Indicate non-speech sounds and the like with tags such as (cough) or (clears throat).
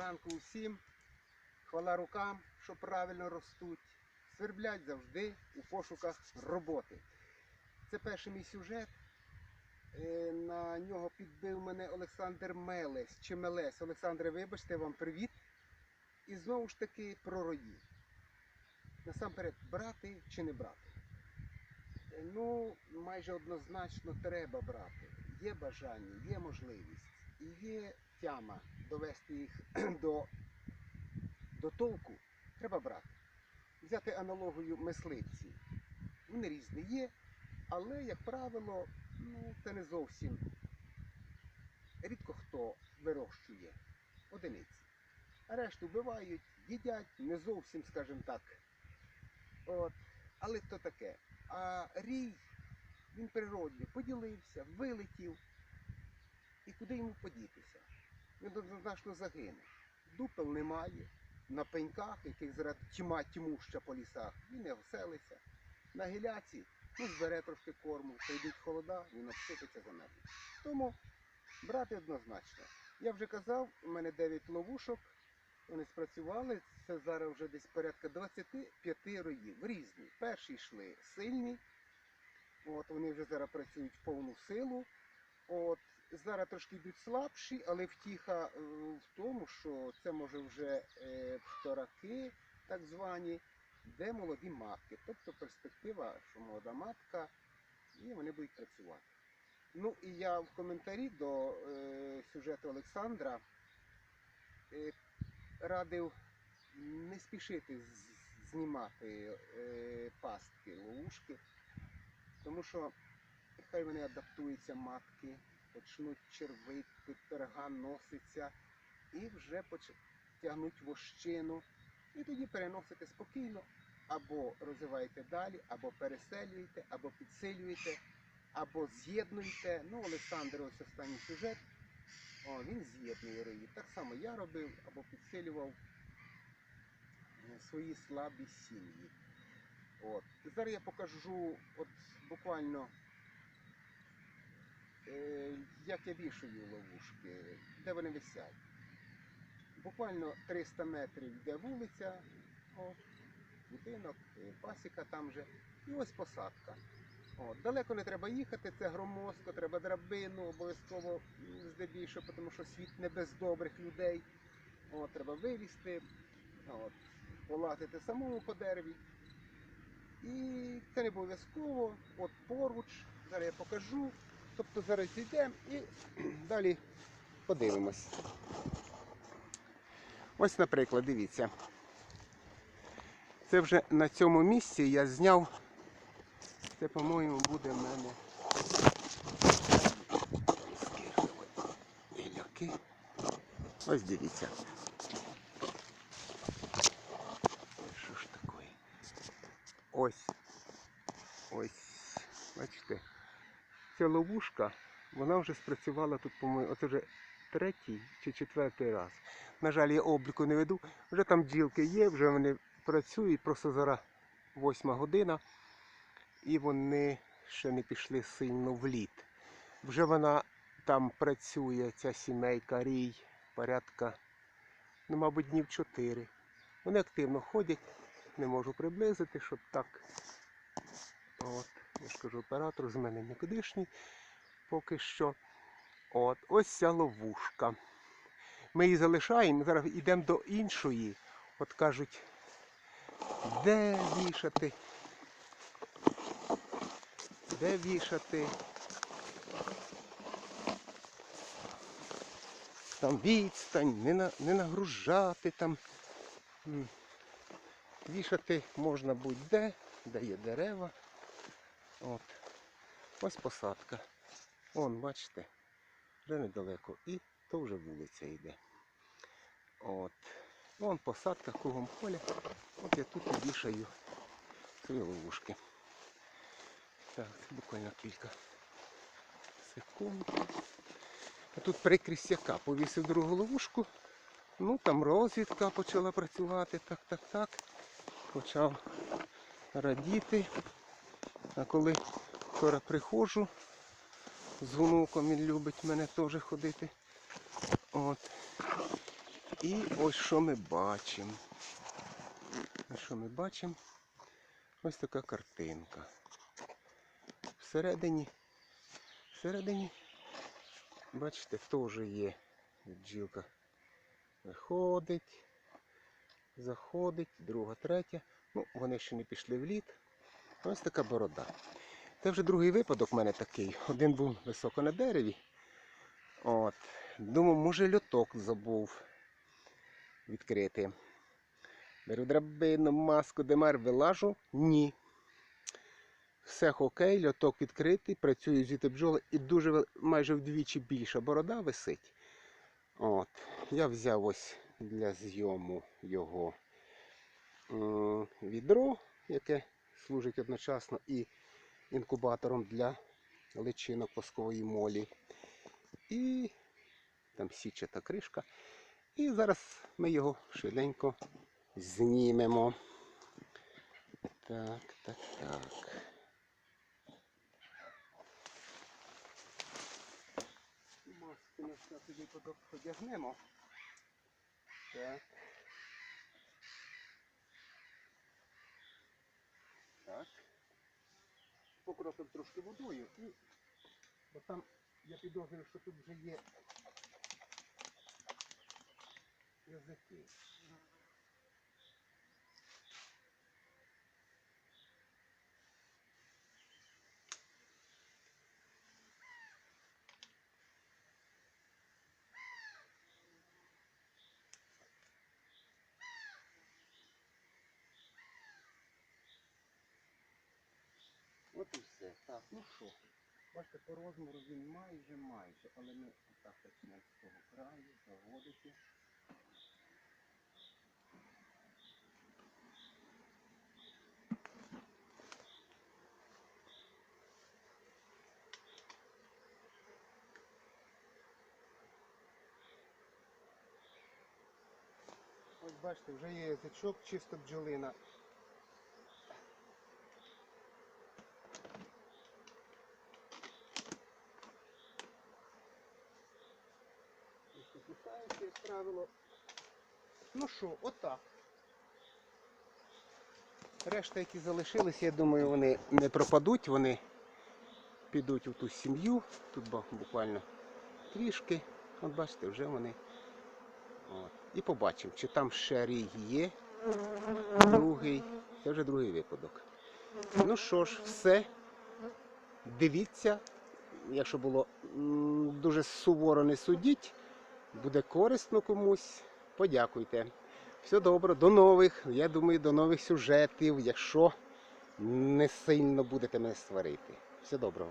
ранку усім. Хвала рукам, що правильно ростуть. Сверблять завжди у пошуках роботи. Це перший мій сюжет. Е, На нього підбив мене Олександр Мелес чи Мелес. Олександре, вибачте вам привіт. І знову ж таки про рої. Насамперед, брати чи не брати? Е, Ну, майже однозначно треба брати. Є бажання, є можливість і є тяма довести їх (clears throat) до, до толку. Треба брати. Взяти аналогію мисливці. Вони різні є, але, як правило, ну, це не зовсім рідко хто вирощує одиниці. А решту вбивають, їдять, не зовсім, скажімо так. От. Але то таке. А рій, він природний, поділився, вилетів. І куди йому подітися? Однозначно загине. Дупел немає. На пеньках, яких зараз тьма тьмуща по лісах, він не оселиться. На гіляці ну, збере трошки корму, прийдуть холода, він обсипеться за нею. Тому брати однозначно. Я вже казав, у мене 9 ловушок, вони спрацювали. Це зараз вже десь порядка 25 роїв. Різні. Перші йшли сильні. От, вони вже зараз працюють в повну силу. От, зараз трошки йдуть слабші, але втіха е, в тому, що це може вже е, втораки, так звані, де молоді матки. Тобто перспектива, що молода матка, і вони будуть працювати. Ну і я в коментарі до е, сюжету Олександра радив не спішити знімати пастки, ловушки, тому що хай вони адаптуються матки, почнуть червити, перга носиться і вже тягнуть вощину. І тоді переносите спокійно, або розвиваєте далі, або переселюєте, або підсилюєте, або з'єднуєте. Ну, Олександр, ось останній сюжет. О, він з'єднує рої. Так само я робив або підсилював е, свої слабі сім'ї. От. Зараз я покажу от буквально, як я вішаю ловушки, де вони висять. Буквально 300 метрів йде вулиця, от, будинок, е, пасіка там же, і ось посадка. От, далеко не треба їхати, це громоздко, треба драбину, обов'язково здебільшого, тому що світ не без добрих людей. От, треба вилізти, от, полазити самому по дереві. І це не обов'язково, от поруч, зараз я покажу. Тобто зараз йдемо і (clears throat) далі подивимось. Ось, наприклад, дивіться. Це вже на цьому місці я зняв. Це, по-моєму, буде в мене. Гіляки. Ось дивіться. Що ж таке? Ось. Ось. Бачите. Ця ловушка, вона вже спрацювала тут, по-моєму, оце вже третій чи четвертий раз. На жаль, я обліку не веду. Вже там бджілки є, вже вони працюють, просто зараз восьма година. І вони ще не пішли сильно в лід. Вже вона там працює, ця сімейка рій, порядка, ну, мабуть, днів чотири. Вони активно ходять, не можу приблизити, щоб так. От, я ж кажу, оператор з мене нікудишній поки що. От, ось ця ловушка. Ми її залишаємо, зараз йдемо до іншої. От кажуть, де вішати? Де вішати? Там відстань, не, на, не нагружати там. Вішати можна будь-де, де є дерева. От. Ось посадка. Вон, бачите, вже недалеко. І то вже вулиця йде. От. Вон посадка кругом поля. От я тут і вішаю свої ловушки. Так, буквально кілька секунд. А тут прикрість яка? Повісив другу ловушку. Ну там розвідка почала працювати. Так, так, так. Почав радіти. А коли вчора приходжу, з внуком він любить мене теж ходити. От. І ось що ми бачимо. А що ми бачимо? Ось така картинка. Всередині, всередині, бачите, теж є бджілка. Виходить, заходить, друга, третя. Ну, вони ще не пішли в лід. Ось така борода. Це вже другий випадок в мене такий. Один був високо на дереві. От. Думав, може льоток забув відкрити. Беру драбину, маску, демар, вилажу. Ні. Все окей, льоток відкритий, працюю звідти бджоли і дуже майже вдвічі більша борода висить. От. Я взяв ось для зйому його відро, яке служить одночасно і інкубатором для личинок воскової молі. І там січата кришка. І зараз ми його швиденько знімемо. Так, так, так. Маску на всякий випадок одягнемо. Так. Так. Покропив трошки водою і бо там я підозрюю, що тут вже є язики. От і все. Так, ну що, бачите, по розміру він майже майже, але ми отак почнемо з того краю, заводити. Ось бачите, вже є язичок, чисто бджолина. Писається, як правило. Ну що, отак. Решта, які залишились, я думаю, вони не пропадуть, вони підуть у ту сім'ю. Тут буквально трішки. От бачите, вже вони. От. І побачимо, чи там ще рій є. Другий. Це вже другий випадок. Ну що ж, все. Дивіться, якщо було дуже суворо не судіть, буде корисно комусь, подякуйте. Все добре, до нових, я думаю, до нових сюжетів, якщо не сильно будете мене сварити. Все доброго.